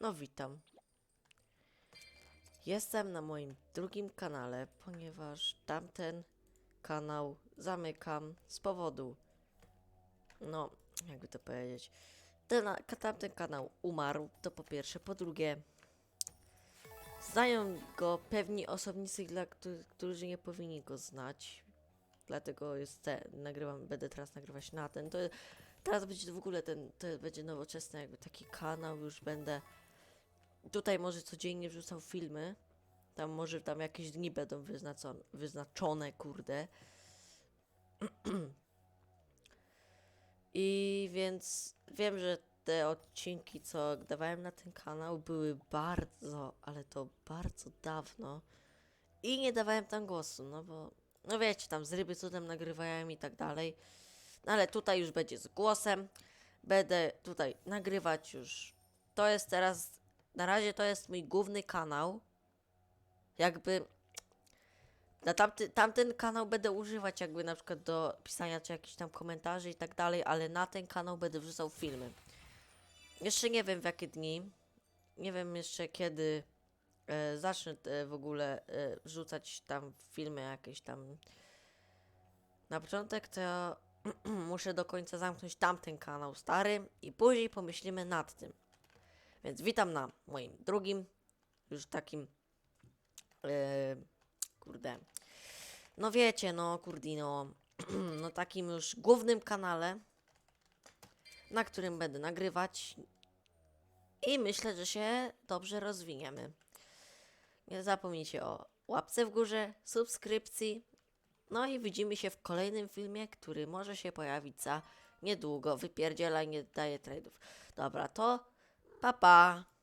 No witam. Jestem na moim drugim kanale, ponieważ tamten kanał zamykam z powodu, no, jakby to powiedzieć, ten, tamten kanał umarł, to po pierwsze, po drugie, znają go pewni osobnicy, dla których, którzy nie powinni go znać, dlatego jest te, nagrywam, będę teraz nagrywać na ten, to teraz będzie w ogóle ten, to będzie nowoczesny jakby taki kanał, już będę tutaj może codziennie wrzucał filmy. Tam może tam jakieś dni będą wyznaczone, wyznaczone kurde. I więc wiem, że te odcinki, co dawałem na ten kanał, były bardzo, ale to bardzo dawno. I nie dawałem tam głosu, no bo, no wiecie, tam z ryby cudem nagrywałem i tak dalej. No ale tutaj już będzie z głosem. Będę tutaj nagrywać już. To jest teraz na razie to jest mój główny kanał. Jakby na tamty, tamten kanał będę używać jakby na przykład do pisania czy jakichś tam komentarzy i tak dalej, ale na ten kanał będę wrzucał filmy. Jeszcze nie wiem w jakie dni. Nie wiem jeszcze kiedy e, zacznę e, w ogóle e, wrzucać tam filmy jakieś tam. Na początek to muszę do końca zamknąć tamten kanał stary i później pomyślimy nad tym. Więc witam na moim drugim, już takim, e, kurde, no wiecie, no kurdino, no takim już głównym kanale, na którym będę nagrywać i myślę, że się dobrze rozwiniemy. Nie zapomnijcie o łapce w górze, subskrypcji, no i widzimy się w kolejnym filmie, który może się pojawić za niedługo. Wypierdzielaj, nie daje trade'ów. Dobra, to 爸爸。